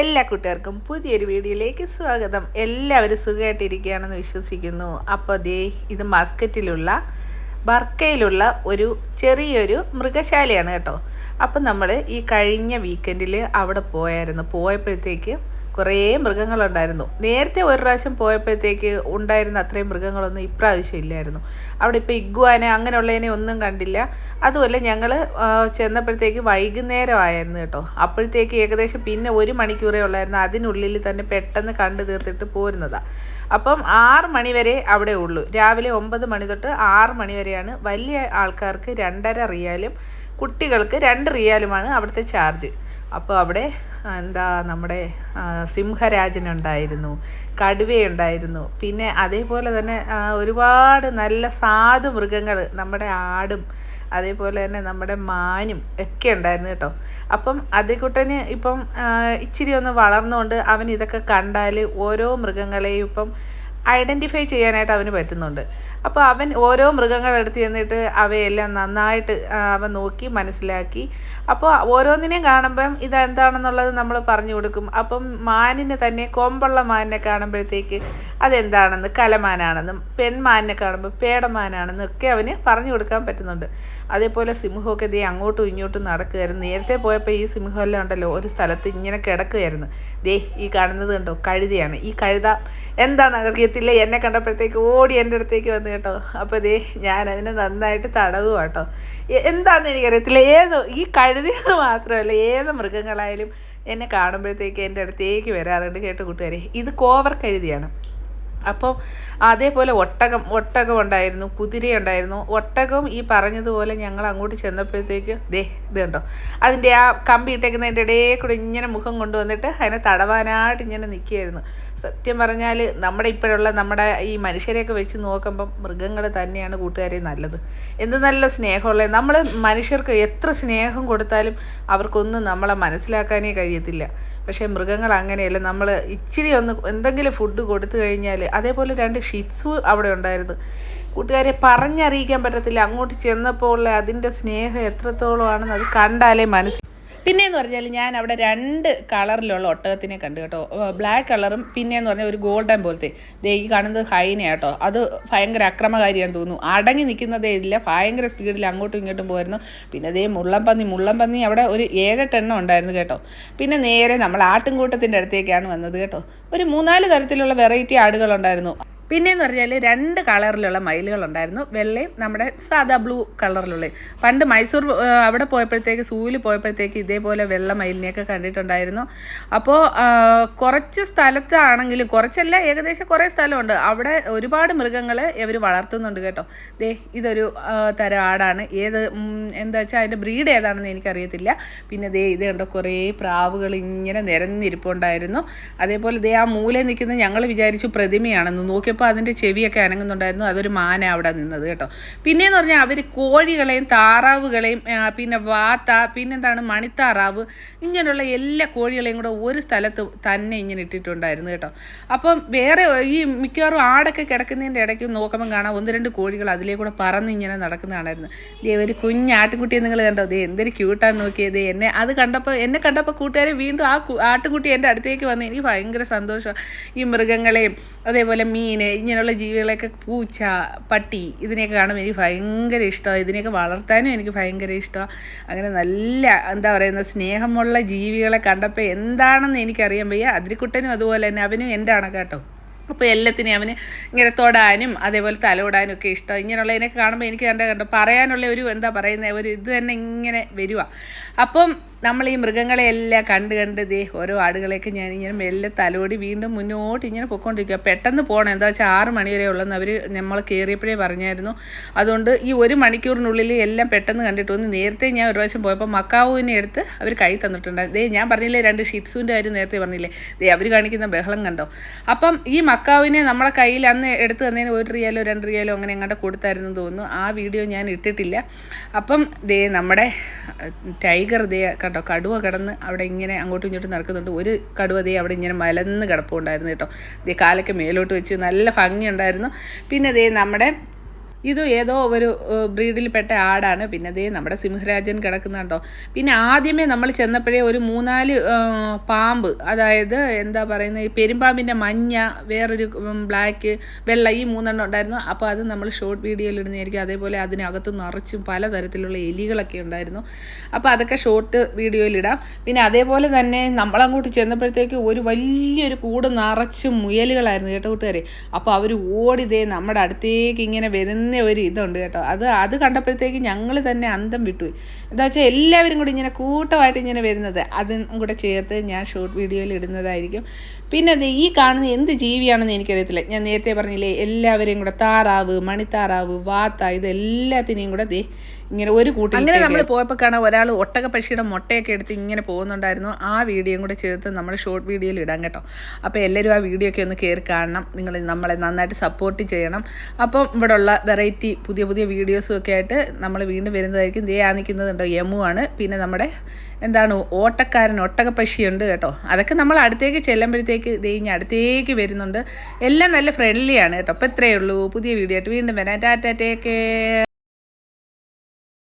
എല്ലാ കൂട്ടുകാർക്കും പുതിയൊരു വീഡിയോയിലേക്ക് സ്വാഗതം. എല്ലാവരും സുഖമായിട്ടിരിക്കുകയാണെന്ന് വിശ്വസിക്കുന്നു. അപ്പോൾ ദേ ഇത് മസ്കറ്റിലുള്ള ബർക്കയിലുള്ള ഒരു ചെറിയൊരു മൃഗശാലയാണ് കേട്ടോ. അപ്പം നമ്മൾ ഈ കഴിഞ്ഞ വീക്കെൻഡിൽ അവിടെ പോയായിരുന്നു. പോയപ്പോഴത്തേക്ക് കുറേ മൃഗങ്ങളുണ്ടായിരുന്നു. നേരത്തെ ഒരു പ്രാവശ്യം പോയപ്പോഴത്തേക്ക് ഉണ്ടായിരുന്ന അത്രയും മൃഗങ്ങളൊന്നും ഇപ്രാവശ്യം ഇല്ലായിരുന്നു. അവിടെ ഇപ്പോൾ ഇഗ്വാനെ അങ്ങനെയുള്ളതിനെ ഒന്നും കണ്ടില്ല. അതുപോലെ ഞങ്ങൾ ചെന്നപ്പോഴത്തേക്ക് വൈകുന്നേരമായിരുന്നു കേട്ടോ. അപ്പോഴത്തേക്ക് ഏകദേശം പിന്നെ ഒരു മണിക്കൂറേ ഉള്ളായിരുന്നു. അതിനുള്ളിൽ തന്നെ പെട്ടെന്ന് കണ്ടു തീർത്തിട്ട് പോരുന്നതാണ് അപ്പം ആറ് മണി വരെ അവിടെ ഉള്ളൂ. രാവിലെ ഒമ്പത് മണി തൊട്ട് ആറ് മണി വരെയാണ് വലിയ ആൾക്കാർക്ക് രണ്ടര റിയാലും കുട്ടികൾക്ക് രണ്ട് റിയാലുമാണ് അവിടുത്തെ ചാർജ്. അപ്പോൾ അവിടെ എന്താ നമ്മുടെ സിംഹരാജനുണ്ടായിരുന്നു കടുവയുണ്ടായിരുന്നു. പിന്നെ അതേപോലെ തന്നെ ഒരുപാട് നല്ല സാധു മൃഗങ്ങൾ നമ്മുടെ ആടും അതേപോലെ തന്നെ നമ്മുടെ മാനും ഒക്കെ ഉണ്ടായിരുന്നു കേട്ടോ. അപ്പം അതേക്കുട്ടന് ഇപ്പം ഇച്ചിരി ഒന്ന് വളർന്നുകൊണ്ട് അവൻ ഇതൊക്കെ കണ്ടാൽ ഓരോ മൃഗങ്ങളെയും ഇപ്പം ഐഡന്റിഫൈ ചെയ്യാനായിട്ട് അവന് പറ്റുന്നുണ്ട്. അപ്പോൾ അവൻ ഓരോ മൃഗങ്ങളെടുത്ത് ചെന്നിട്ട് അവയെല്ലാം നന്നായിട്ട് അവൻ നോക്കി മനസ്സിലാക്കി. അപ്പോൾ ഓരോന്നിനെയും കാണുമ്പം ഇതെന്താണെന്നുള്ളത് നമ്മൾ പറഞ്ഞു കൊടുക്കും. അപ്പം മാനിന് തന്നെ കൊമ്പുള്ള മാനിനെ കാണുമ്പോഴത്തേക്ക് അതെന്താണെന്ന് കലമാനാണെന്നും പെൺമാനിനെ കാണുമ്പോൾ പേടമാനാണെന്നും ഒക്കെ അവന് പറഞ്ഞു കൊടുക്കാൻ പറ്റുന്നുണ്ട്. അതേപോലെ സിംഹമൊക്കെ ദേ അങ്ങോട്ടും ഇങ്ങോട്ടും നടക്കുകയായിരുന്നു നേരത്തെ പോയപ്പോൾ ഈ സിംഹമെല്ലാം ഉണ്ടല്ലോ ഒരു സ്ഥലത്ത് ഇങ്ങനെ കിടക്കുകയായിരുന്നു ദേ ഈ കാണുന്നത് കണ്ടോ? കഴുതയാണ്. ഈ കഴുത എന്താണെന്ന് അറിയത്തില്ല എന്നെ കണ്ടപ്പോഴത്തേക്ക് ഓടി എന്റെ അടുത്തേക്ക് വന്നു കേട്ടോ. അപ്പോൾ ദേ ഞാൻ അതിനെ നന്നായിട്ട് തടവുക കേട്ടോ. എന്താണെന്ന് എനിക്കറിയത്തില്ല. ഏതോ ഈ കഴുതിയെന്ന് മാത്രമല്ല ഏത് മൃഗങ്ങളായാലും എന്നെ കാണുമ്പോഴത്തേക്ക് എന്റെ അടുത്തേക്ക് വരാറുണ്ട് കേട്ടോ കൂട്ടുകാരെ. ഇത് കോവർ കഴുതിയാണ്. അപ്പം അതേപോലെ ഒട്ടകം ഒട്ടകം ഉണ്ടായിരുന്നു കുതിര ഉണ്ടായിരുന്നു. ഒട്ടകം ഈ പറഞ്ഞതുപോലെ ഞങ്ങൾ അങ്ങോട്ട് ചെന്നപ്പോഴത്തേക്ക് ദേ ഇത് കണ്ടോ? അതിന്റെ ആ കമ്പി ഇട്ടേക്കുന്നതിന്റെ ഇടയിൽ കൂടെ ഇങ്ങനെ മുഖം കൊണ്ടുവന്നിട്ട് അതിനെ തടവാനായിട്ട് ഇങ്ങനെ നിൽക്കുകയായിരുന്നു. സത്യം പറഞ്ഞാൽ നമ്മുടെ ഇപ്പോഴുള്ള നമ്മുടെ ഈ മനുഷ്യരെയൊക്കെ വെച്ച് നോക്കുമ്പം മൃഗങ്ങൾ തന്നെയാണ് കൂട്ടുകാരെ നല്ലത്. എന്ത് നല്ല സ്നേഹമുള്ളത് നമ്മൾ മനുഷ്യർക്ക് എത്ര സ്നേഹം കൊടുത്താലും അവർക്കൊന്നും നമ്മളെ മനസ്സിലാക്കാനേ കഴിയത്തില്ല. പക്ഷേ മൃഗങ്ങൾ അങ്ങനെയല്ല. നമ്മൾ ഇച്ചിരി ഒന്ന് എന്തെങ്കിലും ഫുഡ് കൊടുത്തു കഴിഞ്ഞാൽ അതേപോലെ രണ്ട് ഷിറ്റ്സു അവിടെ ഉണ്ടായിരുന്നു. കൂട്ടുകാരെ പറഞ്ഞറിയിക്കാൻ പറ്റത്തില്ല. അങ്ങോട്ട് ചെന്നപ്പോൾ ഉള്ള അതിന്റെ സ്നേഹം എത്രത്തോളമാണെന്ന് അത് കണ്ടാലേ മനസ്സിൽ പിന്നെയെന്ന് പറഞ്ഞാൽ ഞാൻ അവിടെ രണ്ട് കളറിലുള്ള ഒട്ടകത്തിനെ കണ്ടു കേട്ടോ. ബ്ലാക്ക് കളറും പിന്നെയെന്ന് പറഞ്ഞാൽ ഒരു ഗോൾഡൻ പോലത്തെ. ദേ ഈ കാണുന്നത് ഹൈന കേട്ടോ. അത് ഭയങ്കര അക്രമകാരിയാണെന്ന് തോന്നുന്നു. അടങ്ങി നിൽക്കുന്നതേ ഇല്ല. ഭയങ്കര സ്പീഡിൽ അങ്ങോട്ടും ഇങ്ങോട്ടും പോയിരുന്നു. പിന്നെ ദേ മുള്ളംപന്നി മുള്ളംപന്നി അവിടെ ഒരു ഏഴെട്ടെണ്ണം ഉണ്ടായിരുന്നു കേട്ടോ. പിന്നെ നേരെ നമ്മൾ ആട്ടിൻകൂട്ടത്തിന്റെ അടുത്തേക്കാണ് വന്നത് കേട്ടോ. ഒരു മൂന്നാൽ തരത്തിലുള്ള വെറൈറ്റി ആടുകളുണ്ടായിരുന്നു. പിന്നെയെന്ന് പറഞ്ഞാൽ രണ്ട് കളറിലുള്ള മയിലുകളുണ്ടായിരുന്നു. വെള്ളയും നമ്മുടെ സാദാ ബ്ലൂ കളറിലുള്ള. പണ്ട് മൈസൂർ അവിടെ പോയപ്പോഴത്തേക്ക് സൂവിൽ പോയപ്പോഴത്തേക്ക് ഇതേപോലെ വെള്ള മയിലിനെയൊക്കെ കണ്ടിട്ടുണ്ടായിരുന്നു. അപ്പോൾ കുറച്ച് സ്ഥലത്താണെങ്കിലും കുറച്ചല്ല ഏകദേശം കുറേ സ്ഥലമുണ്ട്. അവിടെ ഒരുപാട് മൃഗങ്ങൾ ഇവർ വളർത്തുന്നുണ്ട് കേട്ടോ. ദേ ഇതൊരു തരം ആടാണ്. ഏത് എന്താ വെച്ചാൽ അതിന്റെ ബ്രീഡ് ഏതാണെന്ന് എനിക്കറിയത്തില്ല. പിന്നെ ദേ ഇത് കണ്ടോ കുറേ പ്രാവുകൾ ഇങ്ങനെ നിരന്നിരിപ്പുണ്ടായിരുന്നു. അതേപോലെ ദേ ആ മൂല നിൽക്കുന്ന ഞങ്ങൾ വിചാരിച്ചു പ്രതിമയാണെന്ന്. നോക്കിയപ്പോൾ അതിന്റെ ചെവിയൊക്കെ അനങ്ങുന്നുണ്ടായിരുന്നു. അതൊരു മാന അവിടെ നിന്നത് കേട്ടോ. പിന്നെയെന്ന് പറഞ്ഞാൽ അവർ കോഴികളെയും താറാവുകളെയും പിന്നെ വാത്ത പിന്നെന്താണ് മണിത്താറാവ് ഇങ്ങനെയുള്ള എല്ലാ കോഴികളെയും കൂടെ ഒരു സ്ഥലത്ത് തന്നെ ഇങ്ങനെ ഇട്ടിട്ടുണ്ടായിരുന്നു കേട്ടോ. അപ്പം വേറെ ഈ മിക്കവാറും ആടൊക്കെ കിടക്കുന്നതിന്റെ ഇടയ്ക്ക് നോക്കുമ്പം കാണാം ഒന്ന് രണ്ട് കോഴികൾ അതിലേ കൂടെ പറന്ന് ഇങ്ങനെ നടക്കുന്നതാണായിരുന്നു. ദേ ഒരു കുഞ്ഞാട്ടുകുട്ടിയെ നിങ്ങൾ കണ്ടോ? ദേ എന്തൊരു ക്യൂട്ടാന്ന് നോക്കിയത് എന്നെ അത് കണ്ടപ്പോൾ എന്നെ കണ്ടപ്പോൾ കൂട്ടുകാരെ വീണ്ടും ആ ആട്ടുകുട്ടി എന്റെ അടുത്തേക്ക് വന്ന് എനിക്ക് ഭയങ്കര സന്തോഷം. ഈ മൃഗങ്ങളെയും അതേപോലെ മീൻ ഇങ്ങനെയുള്ള ജീവികളെയൊക്കെ പൂച്ച പട്ടി ഇതിനെയൊക്കെ കാണുമ്പോൾ എനിക്ക് ഭയങ്കര ഇഷ്ടമാണ് ഇതിനെയൊക്കെ വളർത്താനും എനിക്ക് ഭയങ്കര ഇഷ്ടമാണ് അങ്ങനെ നല്ല എന്താ പറയുന്ന സ്നേഹമുള്ള ജീവികളെ കണ്ടപ്പോൾ എന്താണെന്ന് എനിക്കറിയാൻ വയ്യ. അതിരിക്കുട്ടനും അതുപോലെ തന്നെ അവനും എന്റെ ആണ് കേട്ടോ. അപ്പോൾ എല്ലാത്തിനെയും അവന് ഇങ്ങനെ തൊടാനും അതേപോലെ തലോടാനും ഒക്കെ ഇഷ്ടം. ഇങ്ങനെയുള്ളതിനൊക്കെ കാണുമ്പോൾ എനിക്ക് കണ്ട കണ്ടോ പറയാനുള്ള ഒരു എന്താ പറയുന്നത് ഒരു ഇത് തന്നെ ഇങ്ങനെ വരിക അപ്പം നമ്മൾ ഈ മൃഗങ്ങളെയെല്ലാം കണ്ട് കണ്ട് ദേ ഓരോ ആടുകളെയൊക്കെ ഞാൻ ഇങ്ങനെ മെല്ലെ തലോടി വീണ്ടും മുന്നോട്ട് ഇങ്ങനെ പൊയ്ക്കൊണ്ടിരിക്കുക പെട്ടെന്ന് പോകണം എന്താ വെച്ചാൽ ആറ് മണി വരെ ഉള്ളെന്ന് അവർ നമ്മൾ കയറിയപ്പോഴേ പറഞ്ഞായിരുന്നു. അതുകൊണ്ട് ഈ ഒരു മണിക്കൂറിനുള്ളിൽ എല്ലാം പെട്ടെന്ന് കണ്ടിട്ട് വന്ന് നേരത്തെ ഞാൻ ഒരു പ്രാവശ്യം പോയപ്പോൾ മക്കാവുവിനെ എടുത്ത് അവർ കൈ തന്നിട്ടുണ്ടായിരുന്നു ദേ ഞാൻ പറഞ്ഞില്ലേ രണ്ട് ഷിറ്റ്സുവിന്റെ കാര്യം നേരത്തെ പറഞ്ഞില്ലേ? ദേ അവർ കാണിക്കുന്ന ബഹളം കണ്ടോ? അപ്പം ഈ മക്കാവിനെ നമ്മളെ കയ്യിൽ അന്ന് എടുത്ത് തന്നതിന് ഒരു റിയാലോ രണ്ട് റിയാലോ അങ്ങനെ എങ്ങോട്ട് കൊടുത്തായിരുന്നു തോന്നുന്നു. ആ വീഡിയോ ഞാൻ ഇട്ടിട്ടില്ല. അപ്പം ദേ നമ്മുടെ ടൈഗർ ദേ കണ്ടോ? കടുവ കിടന്ന് അവിടെ ഇങ്ങനെ അങ്ങോട്ടും ഇങ്ങോട്ടും നടക്കുന്നുണ്ട്. ഒരു കടുവ ദേ അവിടെ ഇങ്ങനെ മലന്ന് കിടപ്പുണ്ടായിരുന്നു കേട്ടോ. ദേ കാലൊക്കെ മേലോട്ട് വെച്ച് നല്ല ഭംഗിയുണ്ടായിരുന്നു. പിന്നെ ദേ നമ്മുടെ ഇത് ഏതോ ഒരു ബ്രീഡിൽപ്പെട്ട ആടാണ്. പിന്നെ അതേ നമ്മുടെ സിംഹരാജൻ കിടക്കുന്നുണ്ടോ. പിന്നെ ആദ്യമേ നമ്മൾ ചെന്നപ്പോഴേ ഒരു മൂന്നാൽ പാമ്പ് അതായത് എന്താ പറയുന്നത് ഈ പെരുമ്പാമ്പിന്റെ മഞ്ഞ വേറൊരു ബ്ലാക്ക് വെള്ള ഈ മൂന്നെണ്ണം ഉണ്ടായിരുന്നു. അപ്പോൾ അത് നമ്മൾ ഷോർട്ട് വീഡിയോയിൽ ഇടുന്നതായിരിക്കും. അതേപോലെ അതിനകത്ത് നിറച്ചും പലതരത്തിലുള്ള എലികളൊക്കെ ഉണ്ടായിരുന്നു. അപ്പോൾ അതൊക്കെ ഷോർട്ട് വീഡിയോയിൽ ഇടാം. പിന്നെ അതേപോലെ തന്നെ നമ്മളങ്ങോട്ട് ചെന്നപ്പോഴത്തേക്ക് ഒരു വലിയൊരു കൂട് നിറച്ചും മുയലുകളായിരുന്നു കേട്ടോ കൂട്ടുകാരെ. അപ്പോൾ അവർ ഓടിതേ നമ്മുടെ അടുത്തേക്ക് ഇങ്ങനെ വരുന്ന ഒരു ഇതുണ്ട് കേട്ടോ. അത് അത് കണ്ടപ്പോഴത്തേക്ക് ഞങ്ങൾ തന്നെ അന്തം വിട്ടു. എന്താ വെച്ചാൽ എല്ലാവരും കൂടി ഇങ്ങനെ കൂട്ടമായിട്ട് ഇങ്ങനെ വരുന്നത് അതും കൂടെ ചേർത്ത് ഞാൻ ഷോർട്ട് വീഡിയോയിൽ ഇടുന്നതായിരിക്കും. പിന്നെ അത് ഈ കാണുന്ന എന്ത് ജീവിയാണെന്ന് എനിക്കറിയത്തില്ല. ഞാൻ നേരത്തെ പറഞ്ഞില്ലേ എല്ലാവരെയും കൂടെ താറാവ് മണിത്താറാവ് വാത്ത ഇതെല്ലാത്തിനെയും കൂടെ ദേ ഇങ്ങനെ ഒരു കൂട്ടം അങ്ങനെ നമ്മൾ പോയപ്പോൾ കാണാൻ ഒരാൾ ഒട്ടകപ്പക്ഷിയുടെ മുട്ടയൊക്കെ എടുത്ത് ഇങ്ങനെ പോകുന്നുണ്ടായിരുന്നു. ആ വീഡിയോയും കൂടെ ചേർത്ത് നമ്മൾ ഷോർട്ട് വീഡിയോയിൽ ഇടാം കേട്ടോ. അപ്പോൾ എല്ലാവരും ആ വീഡിയോ ഒക്കെ ഒന്ന് കയറി കാണണം. നിങ്ങൾ നമ്മളെ നന്നായിട്ട് സപ്പോർട്ട് ചെയ്യണം. അപ്പം ഇവിടെ ഉള്ള വെറൈറ്റി പുതിയ പുതിയ വീഡിയോസും ഒക്കെ ആയിട്ട് നമ്മൾ വീണ്ടും വരുന്നതായിരിക്കും. ദേ ആ നിൽക്കുന്നതുണ്ടോ യമു ആണ്. പിന്നെ നമ്മുടെ എന്താണ് ഓട്ടക്കാരൻ ഒട്ടകപ്പക്ഷിയുണ്ട് കേട്ടോ. അതൊക്കെ നമ്മൾ അടുത്തേക്ക് ചെല്ലുമ്പോഴത്തേക്ക് ദേ ഇനി അടുത്തേക്ക് വരുന്നുണ്ട്. എല്ലാം നല്ല ഫ്രണ്ട്ലിയാണ് കേട്ടോ. അപ്പോൾ ഇത്രയേ ഉള്ളൂ. പുതിയ വീഡിയോ ആയിട്ട് വീണ്ടും വരാം. ടാറ്റാ ടേക്ക്